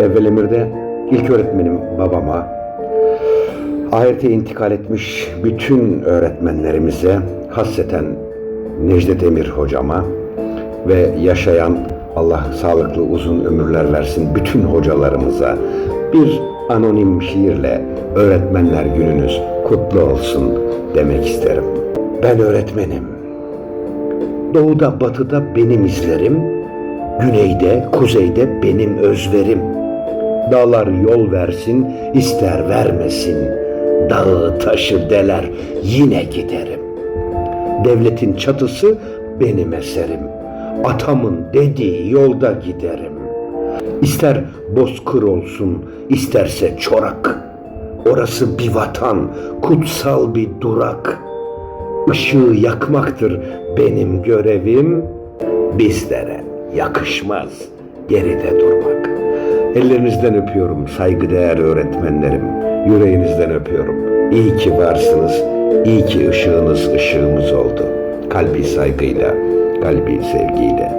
Evvel emirde ilk öğretmenim babama, ahirete intikal etmiş bütün öğretmenlerimize, hasreten Necdet Emir hocama ve yaşayan Allah sağlıklı uzun ömürler versin bütün hocalarımıza bir anonim şiirle öğretmenler gününüz kutlu olsun demek isterim. Ben öğretmenim. Doğuda batıda benim izlerim, güneyde kuzeyde benim özverim. Dağlar yol versin, ister vermesin. Dağı taşı deler, yine giderim. Devletin çatısı benim eserim. Atamın dediği yolda giderim. İster bozkır olsun, isterse çorak. Orası bir vatan, kutsal bir durak. Işığı yakmaktır benim görevim. Bizlere yakışmaz geride durmak. Ellerinizden öpüyorum saygıdeğer öğretmenlerim. Yüreğinizden öpüyorum. İyi ki varsınız. İyi ki ışığınız ışığımız oldu. Kalbi saygıyla, kalbi sevgiyle.